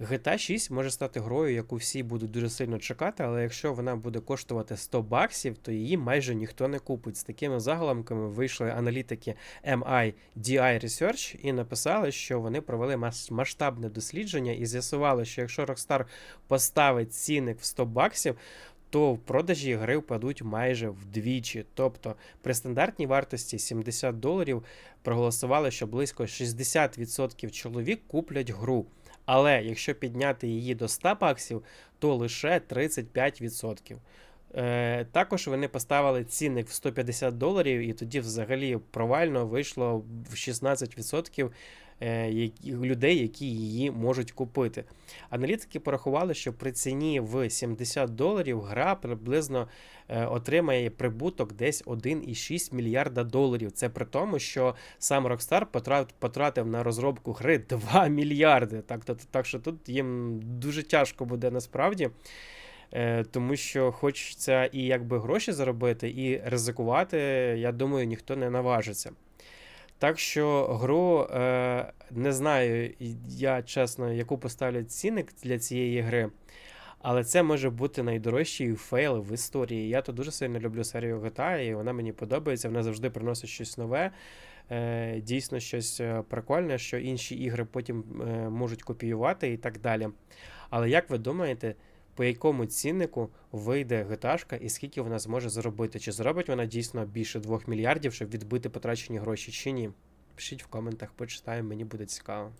GTA 6 може стати грою, яку всі будуть дуже сильно чекати, але якщо вона буде коштувати 100 баксів, то її майже ніхто не купить. З такими заголовками вийшли аналітики MIDI Research і написали, що вони провели масштабне дослідження і з'ясували, що якщо Rockstar поставить цінник в 100 баксів, то в продажі гри впадуть майже вдвічі. Тобто при стандартній вартості 70 доларів проголосували, що близько 60% чоловік куплять гру. Але якщо підняти її до 100 баксів, то лише 35%. Е, також вони поставили цінник в 150 доларів, і тоді взагалі провально вийшло в 16% е, людей, які її можуть купити. Аналітики порахували, що при ціні в 70 доларів гра приблизно е, отримає прибуток десь 1,6 мільярда доларів. Це при тому, що сам Rockstar потратив на розробку гри 2 мільярди. Так, так, так що тут їм дуже тяжко буде насправді. Е, Тому що хочеться і якби гроші заробити, і ризикувати, я думаю, ніхто не наважиться. Так що гру е, не знаю, я чесно, яку поставлять цінник для цієї гри. Але це може бути найдорожчий фейл в історії. Я то дуже сильно люблю серію GTA, і вона мені подобається. Вона завжди приносить щось нове, е, дійсно щось прикольне, що інші ігри потім можуть копіювати і так далі. Але як ви думаєте, по якому ціннику вийде геташка і скільки вона зможе заробити? Чи зробить вона дійсно більше 2 мільярдів, щоб відбити потрачені гроші, чи ні? Пишіть в коментах, почитаємо, мені буде цікаво.